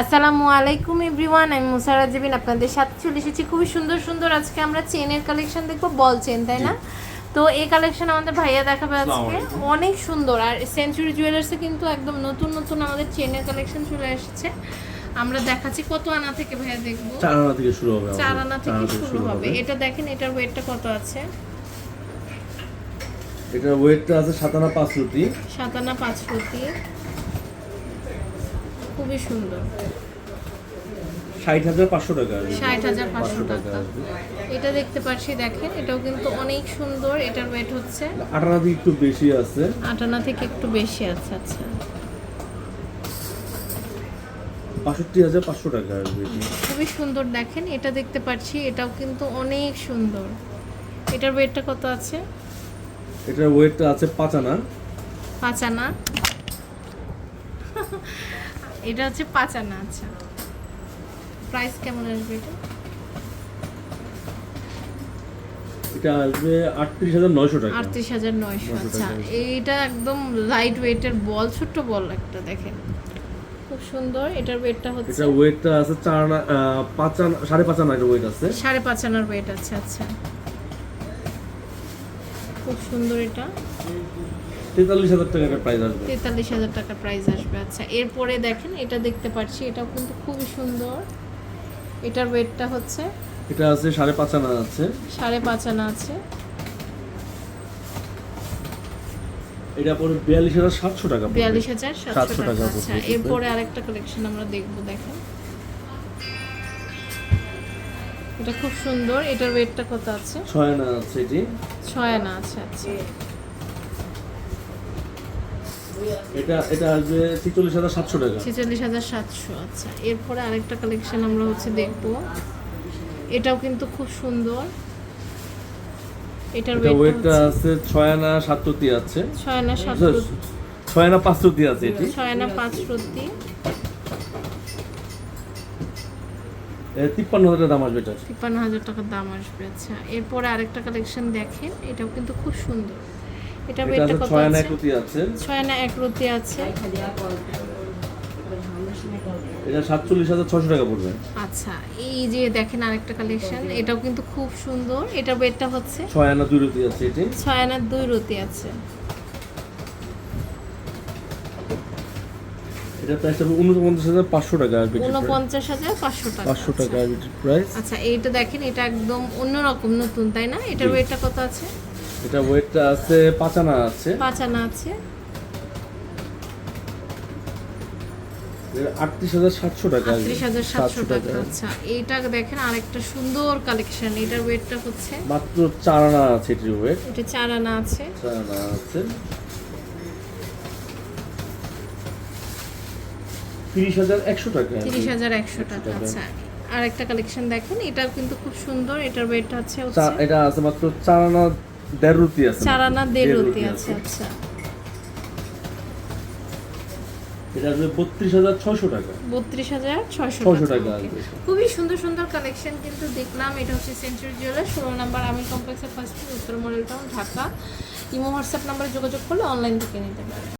আসসালামু আলাইকুম এভরিওয়ান আমি মুসারা জেবিন আপনাদের সাথে চলে এসেছি। খুবই সুন্দর সুন্দর আজকে আমরা চেনের কালেকশন দেখব বল চেন তাই না? তো এই কালেকশন আমাদের ভাইয়া দেখাবে আজকে। অনেক সুন্দর আর সেঞ্চুরি জুয়েলার্সে কিন্তু একদম নতুন নতুন আমাদের চেনের কালেকশন চলে এসেছে। আমরা দেখাচ্ছি কত আনা থেকে ভাইয়া দেখব। চার আনা থেকে শুরু হবে চার আনা থেকে শুরু হবে। এটা দেখেন এটার ওয়েটটা কত আছে? এটা ওয়েটটা আছে সাত আনা পাঁচ রুটি। সাত আনা পাঁচ প্রতি খুবই সুন্দর। ষাট হাজার পাঁচশো টাকা ষাট হাজার পাঁচশো টাকা। এটা দেখতে পাচ্ছি দেখেন এটাও কিন্তু অনেক সুন্দর। এটার ওয়েট হচ্ছে আট আনা থেকে একটু বেশি আছে। আটানা থেকে একটু বেশি আছে আচ্ছা। বাষট্টি হাজার পাঁচশো টাকা খুবই সুন্দর দেখেন এটা দেখতে পাচ্ছি এটাও কিন্তু অনেক সুন্দর। এটার ওয়েটটা কত আছে? এটার ওয়েটটা আছে পাঁচ আনা। পাঁচ আনা। এটা হচ্ছে পাঁচ আনা আচ্ছা। প্রাইস কেমন আসবে এটা? এটা আসবে আটত্রিশ হাজার নয়শো টাকা। আটত্রিশ হাজার নয়শো আচ্ছা। এইটা একদম লাইট ওয়েটের বল ছোট্ট বল একটা দেখেন। খুব সুন্দর এটার ওয়েটটা হচ্ছে এটা ওয়েটটা আছে চার আনা পাঁচ আনা সাড়ে পাঁচ ওয়েট আছে। সাড়ে পাঁচ আনার ওয়েট আছে আচ্ছা। খুব সুন্দর এটা। তেতাল্লিশ হাজার টাকা এটা প্রাইস আসবে। তেতাল্লিশ হাজার টাকা প্রাইস আসবে আচ্ছা। এরপরে দেখেন এটা দেখতে পাচ্ছি এটাও কিন্তু খুবই সুন্দর। এটার ওয়েটটা হচ্ছে? এটা আছে সাড়ে পাঁচ আনা আছে। সাড়ে পাঁচ আনা আছে। এটা পরে বিয়াল্লিশ হাজার সাতশো টাকা বিয়াল্লিশ হাজার সাতশো টাকা আচ্ছা। এরপরে আরেকটা কালেকশন আমরা দেখব দেখেন। এটা খুব সুন্দর এটার ওয়েটটা কত আছে? ছয় আনা আছে এটি। ছয় আনা আছে আচ্ছা। এটা এটা আসবে ছিচল্লিশ হাজার সাতশো টাকা। ছেচল্লিশ হাজার সাতশো আচ্ছা। এরপরে আরেকটা কালেকশন আমরা হচ্ছে দেখব। এটাও কিন্তু খুব সুন্দর। এটার ওয়েটটা আছে ছয় আনা সাত রুটি আছে। ছয় আনা সাত ছয় আনা পাঁচ রুটি আছে এটি। ছয় আনা পাঁচ প্রতি এ, তিপ্পান্ন হাজার দাম আসবে এটার। তিপ্পান্ন হাজার টাকার দাম আসবে আচ্ছা। এরপরে আরেকটা কালেকশন দেখেন এটাও কিন্তু খুব সুন্দর। এটা এটা ওয়েটটা আছে কত ছয় আনা এক আছে? রুটি আছে। ছয় আনা এক রতি আছে। এটা সাতচল্লিশ হাজার ছশো টাকা পড়বে। আচ্ছা এই যে দেখেন আরেকটা কালেকশন এটাও কিন্তু খুব সুন্দর। এটার ওয়েটটা হচ্ছে ছয় আনা দুই রুটি আছে এটি। ছয় আনার দুই রতি আছে। এটা প্রাইস হবে উনপঞ্চাশ হাজার পাঁচশো টাকা। উনপঞ্চাশ হাজার পাঁচশো টাকা। পাঁচশো টাকা আসবে প্রাইস। আচ্ছা এইটা দেখেন এটা একদম অন্যরকম নতুন তাই না? এটার। ওয়েটটা কত আছে? এটা ওয়েটটা আছে পাঁচ আনা আছে। পাঁচ আনা আছে আটত্রিশ হাজার সাতশো টাকা আটত্রিশ হাজার সাতশো টাকা আচ্ছা। এইটা দেখেন আরেকটা সুন্দর কালেকশন এটার ওয়েটটা হচ্ছে? মাত্র চার আনা আছে এটির ওয়েট। এটা চার আনা আছে। চার আনা আছে। তিরিশ হাজার একশো টাকা তিরিশ হাজার একশো টাকা। আচ্ছা। আরেকটা কালেকশন দেখেন এটাও কিন্তু খুব সুন্দর। এটার ওয়েটটা হচ্ছে? এটা আছে মাত্র চার আনা দেড় রুটি আছে চার আনা দেড় রুটি আছে আচ্ছা। এটা আসবে বত্রিশ হাজার ছশো টাকা। বত্রিশ হাজার টাকা টাকা খুবই সুন্দর সুন্দর কালেকশন কিন্তু দেখলাম এটা হচ্ছে সেঞ্চুরি জুয়েলার ষোলো নাম্বার আমি কমপ্লেক্সের ফার্স্ট উত্তর model town Dhaka. Imo WhatsApp নাম্বারে যোগাযোগ করলে অনলাইন থেকে নিতে পারেন।